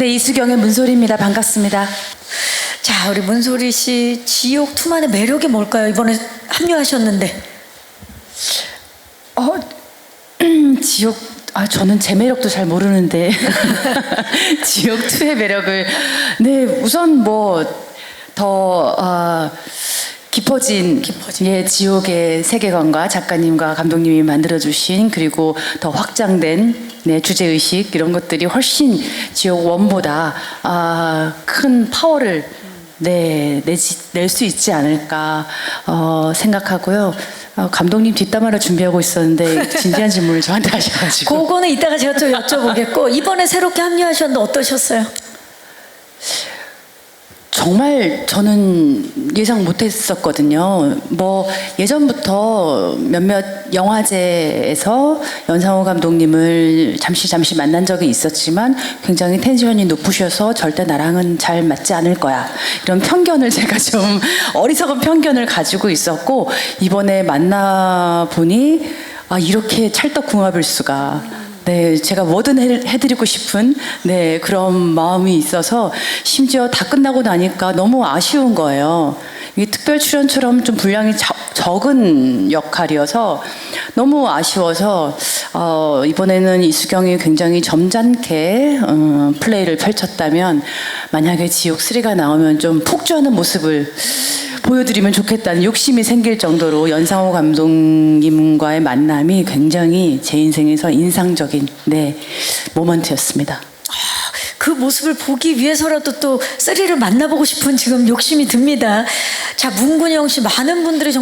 네, 이수경의 문소리입니다. 반갑습니다. 자, 우리 문소리 씨 지옥 투만의 매력이 뭘까요? 이번에 합류하셨는데. 어, 지옥, 아, 저는 제 매력도 잘 모르는데. 지옥2의 매력을. 네, 우선 뭐, 더, 어, 깊어진, 깊어진. 예, 지옥의 세계관과 작가님과 감독님이 만들어주신 그리고 더 확장된 네, 주제 의식 이런 것들이 훨씬 지옥 원보다 아, 큰 파워를 네, 낼수 있지 않을까 어, 생각하고요. 어, 감독님 뒷담화를 준비하고 있었는데 진지한 질문을 저한테 하셔가지고 그거는 이따가 제가 또 여쭤보겠고 이번에 새롭게 합류하셨는데 어떠셨어요? 정말 저는 예상 못했었거든요. 뭐 예전부터 몇몇 영화제에서 연상호 감독님을 잠시 잠시 만난 적이 있었지만 굉장히 텐션이 높으셔서 절대 나랑은 잘 맞지 않을 거야 이런 편견을 제가 좀 어리석은 편견을 가지고 있었고 이번에 만나 보니 아 이렇게 찰떡궁합일 수가. 네, 제가 뭐든 해, 해드리고 싶은 네 그런 마음이 있어서 심지어 다 끝나고 나니까 너무 아쉬운 거예요. 이게 특별 출연처럼 좀 분량이 적- 적은 역할이어서 너무 아쉬워서 어, 이번에는 이수경이 굉장히 점잖게 어, 플레이를 펼쳤다면 만약에 지옥 3가 나오면 좀 폭주하는 모습을 보여드리면 좋겠다는 욕심이 생길 정도로 연상호 감독님과의 만남이 굉장히 제 인생에서 인상적인 네 모먼트였습니다. 그 모습을 보기 위해서라도 또 쓰리를 만나보고 싶은 지금 욕심이 듭니다. 자, 문근영 씨 많은 분들이 정